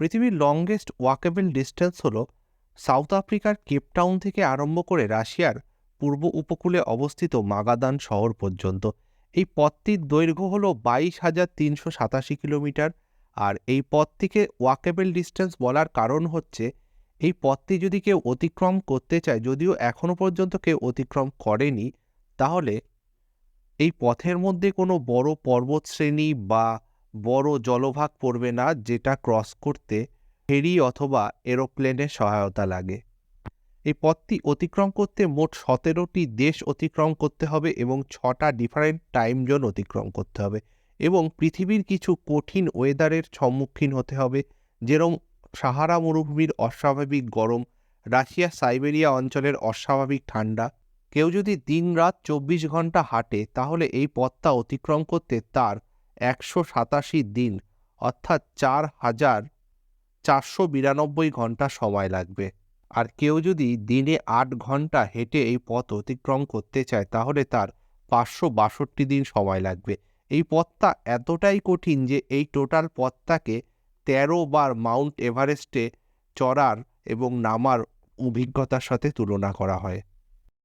পৃথিবীর longest walkable distance হল south আফ্রিকার কেপটাউন থেকে আরম্ভ করে রাশিয়ার পূর্ব উপকূলে অবস্থিত মাগাদান শহর পর্যন্ত। এই পথটির দৈর্ঘ্য হল বাইশ হাজার তিনশো সাতাশি কিলোমিটার আর এই পথটিকে ওয়াকেবল ডিস্টেন্স বলার কারণ হচ্ছে এই পথটি যদি কেউ অতিক্রম করতে চায়, যদিও এখনও পর্যন্ত কেউ অতিক্রম করেনি, তাহলে এই পথের মধ্যে কোনো বড় পর্বতশ্রেণী বা বড় জলভাগ পড়বে না যেটা ক্রস করতে ফেরি অথবা এরোপ্লেনের সহায়তা লাগে। এই পথটি অতিক্রম করতে মোট সতেরোটি দেশ অতিক্রম করতে হবে এবং ছটা ডিফারেন্ট টাইম জোন অতিক্রম করতে হবে এবং পৃথিবীর কিছু কঠিন ওয়েদারের সম্মুখীন হতে হবে, যেরম সাহারা মরুভূমির অস্বাভাবিক গরম, রাশিয়া সাইবেরিয়া অঞ্চলের অস্বাভাবিক ঠান্ডা। কেউ যদি দিনরাত চব্বিশ ঘণ্টা হাঁটে, তাহলে এই পথটা অতিক্রম করতে তার একশো সাতাশি দিন, অর্থাৎ চার হাজার চারশো বিরানব্বই ঘণ্টা সময় লাগবে। আর কেউ যদি দিনে আট ঘণ্টা হেঁটে এই পথ অতিক্রম করতে চায়, তাহলে তার পাঁচশো বাষট্টি দিন সময় লাগবে। এই পথটা এতটাই কঠিন যে এই টোটাল পথটাকে তেরো বার মাউন্ট এভারেস্টে চড়ার এবং নামার অভিজ্ঞতার সাথে তুলনা করা হয়।